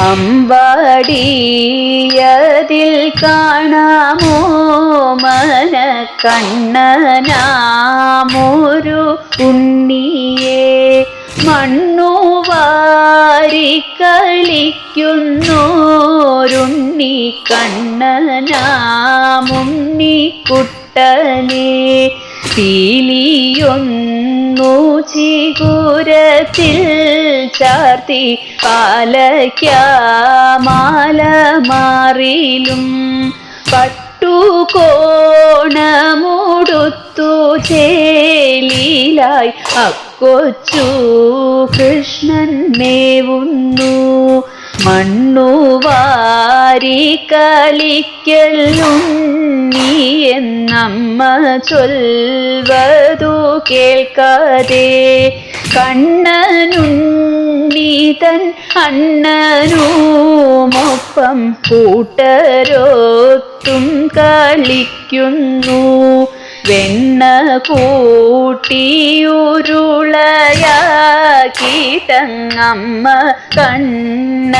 അമ്പാടിയതിൽ കാണാമോ? മന കണ്ണനാമൊരു ഉണ്ണിയെ മണ്ണു വാരി കളിക്കുന്നോരുണ്ണി കണ്ണനാമുണ്ണിക്കുട്ടനെ പീലിയൊന്നു ചികുരത്തിൽ ചാർത്തി പാലയ്ക്കാമാല മാറിലും പട്ടുകോണമുടുത്തു ചേലിലായി. അക്കൊച്ചു കൃഷ്ണൻ മേവുന്നു. മണ്ണു വാരി കളിക്കലും നീ എന്നമ്മ ചൊൽവതു കേൾക്കാതെ. കണ്ണനുണ്ണി തൻ അണ്ണനുമൊപ്പം കൂട്ടരോത്തും കളിക്കുന്നു. വെണ്ണ കൂട്ടിയുരുളയാക്കിട്ടങ്ങമ്മ കണ്ണനതേകുമ്പോൾ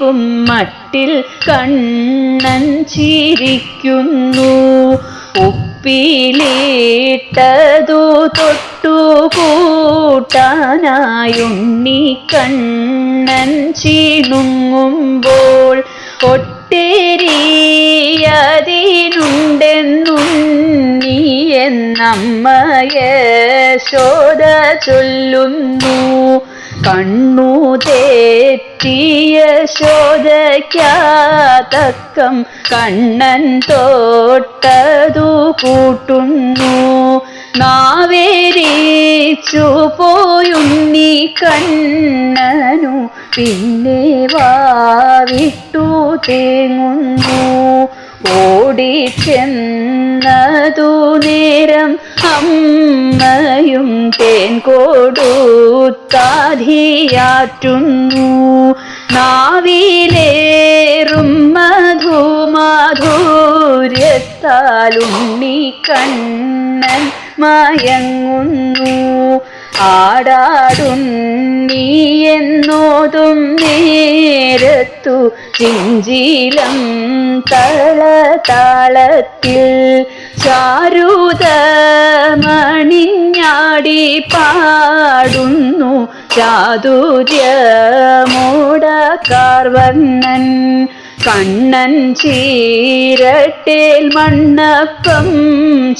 കണ്ണീണക്കതിയാനന്ദമേകും മട്ടിൽ കണ്ണൻ ചിരിക്കുന്നു. ഉപ്പിലിട്ടതു തൊട്ടു കൂട്ടാനായുണ്ണി കണ്ണൻ ചിലുങ്ങുമ്പോൾ ഒട്ടേരിയതിനുണ്ടെന്നുണ്ണി എന്നമ്മയെ ശോധ ചൊല്ലുന്നു. കണ്ണു തെറ്റിയ ശോധയ്ക്കാതക്കം കണ്ണൻ തോട്ടതു കൂട്ടുന്നു. നാവേരിച്ചു പോയുണ്ണി കണ്ണനു പിന്നെ വാവിട്ടു തേങ്ങുന്നു. ഓടിച്ചെന്നതു നേരം അമ്മയും തേൻ കൊടുത്താധിയാറ്റുന്നു നാവിലേറും മധുമാധൂര്യത്താലുണ്ണി കണ്ണൻ മയങ്ങുന്നു. ആടാടുന്നീയ നേരത്തു ചിഞ്ചീലം തളതാളത്തിൽ ചാരുതമണിഞ്ഞാടി പാടുന്നു ചാതുര്യമോടക്കാർവർണൻ കണ്ണൻ ചീരട്ടേൽ മണ്ണപ്പം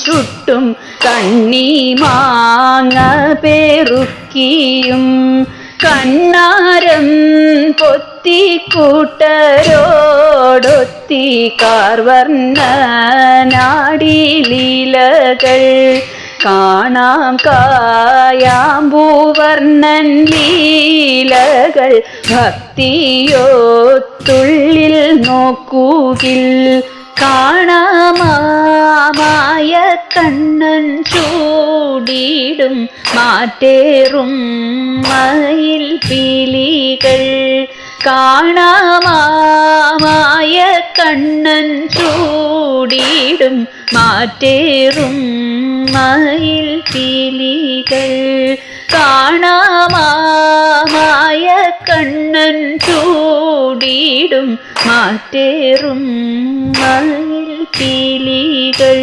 ചുട്ടും കണ്ണി മാങ്ങ പേറുക്കിയും കണ്ണാരം പൊത്തിക്കൂട്ടരോടൊത്തി കാർവർണനാടിലീലകൾ കാണാം കായാമ്പൂവർണൻ ലീലകൾ. ഭക്തിയോ തുള്ളിൽ നോക്കുകിൽ കാണാമായ ചൂടിടും മാറ്റേറും. മയിൽ പീലികൾ കാണാമായ കണ്ണൻ ചൂടിയിടും. മാറ്റേറും മയിൽ പീലികൾ കാണാമായ കണ്ണൻ ചൂടിയിടും. മാറ്റേറും മയിൽ പീലികൾ